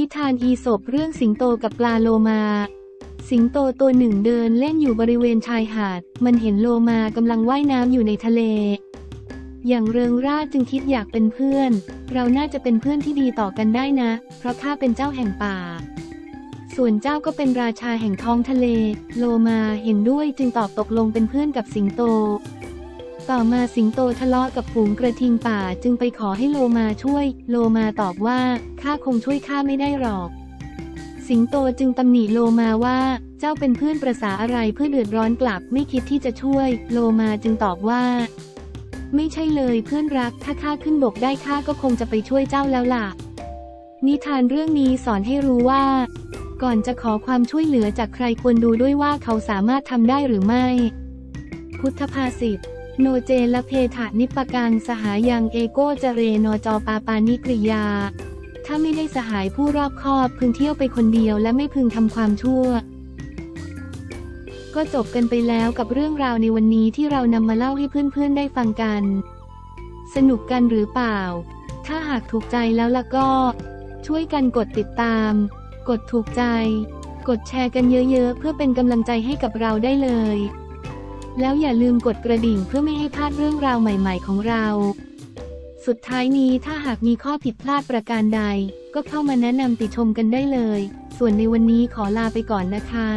ิทานอีสบเรื่องสิงโตกับปลาโลมา สิงโตตัวหนึ่งเดินเล่นอยู่บริเวณชายหาด มันเห็นโลมากำลังว่ายน้ำอยู่ในทะเล อย่างเริงร่าจึงคิดอยากเป็นเพื่อน เราน่าจะเป็นเพื่อนที่ดีต่อกันได้นะ เพราะข้าเป็นเจ้าแห่งป่า ส่วนเจ้าก็เป็นราชาแห่งท้องทะเล โลมาเห็นด้วยจึงตอบตกลงเป็นเพื่อนกับสิงโต ต่อมาสิงโตทะเลาะกับฝูงกระทิงป่าจึงไปขอให้โลมาช่วย โลมาตอบว่าข้าคงช่วยข้าไม่ได้หรอก สิงโตจึงตำหนิโลมาว่า เจ้าเป็นเพื่อนประษาอะไรเพื่อเดือดร้อนกลับไม่คิดที่จะช่วย โลมาจึงตอบว่า ไม่ใช่เลยเพื่อนรักถ้าข้าขึ้นบกได้ข้าก็คงจะไปช่วยเจ้าแล้วล่ะ นิทานเรื่องนี้สอนให้รู้ว่า ก่อนจะขอความช่วยเหลือจากใครควรดูด้วยว่าเขาสามารถทำได้หรือไม่ พุทธภาษิต โนเจละเพถานิปกังสหายังเอโกจเรนอจอปาปานิกริยา ถ้าไม่ได้สหายผู้รอบคอบพึงเที่ยวไปคนเดียวและไม่พึงทำความชั่ว ก็จบกันไปแล้วกับเรื่องราวในวันนี้ที่เรานำมาเล่าให้เพื่อนๆได้ฟังกัน สนุกกันหรือเปล่า ถ้าหากถูกใจแล้วล่ะก็ ช่วยกันกดติดตาม กดถูกใจ กดแชร์กันเยอะๆ เพื่อเป็นกำลังใจให้กับเราได้เลย แล้วอย่าลืมกดกระดิ่งเพื่อไม่ให้พลาดเรื่องราวใหม่ ๆ ของเรา สุดท้ายนี้ถ้าหากมีข้อผิดพลาดประการใด ก็เข้ามาแนะนำติชมกันได้เลย ส่วนในวันนี้ขอลาไปก่อนนะคะ